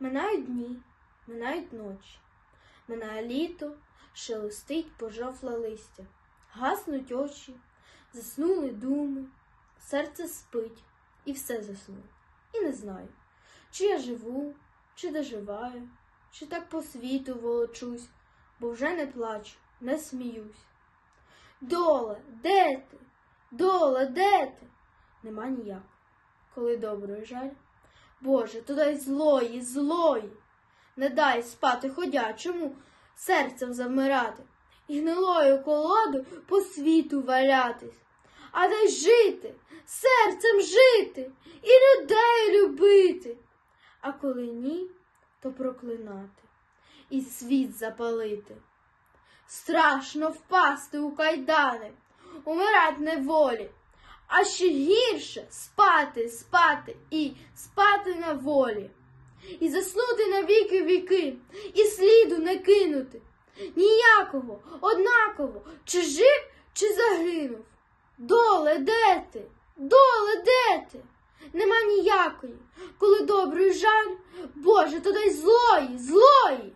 Минають дні, минають ночі, минає літо, шелестить пожовкле листя, гаснуть очі, заснули думи, серце спить, і все заснуло. І не знаю, чи я живу, чи доживаю, чи так по світу волочусь, бо вже не плачу, не сміюсь. Доле, де ти? Доле, де ти? Нема ніяк. Коли доброї жаль. Боже, то дай злої, злої. Не дай спати ходячому, серцем завмирати, і гнилою колодою по світу валятись. А дай жити, серцем жити і людей любити. А коли ні, то проклинати і світ запалити. Страшно впасти у кайдани, умирать неволі, а ще гірше спати, спати і спати на волі, і заснути на віки віки, і сліду не кинути. Ніякого, однаково, чи жив, чи загинув. Доле, де ти? Доле, де ти? Нема ніякої, коли добрий жаль, Боже, то дай злої, злої.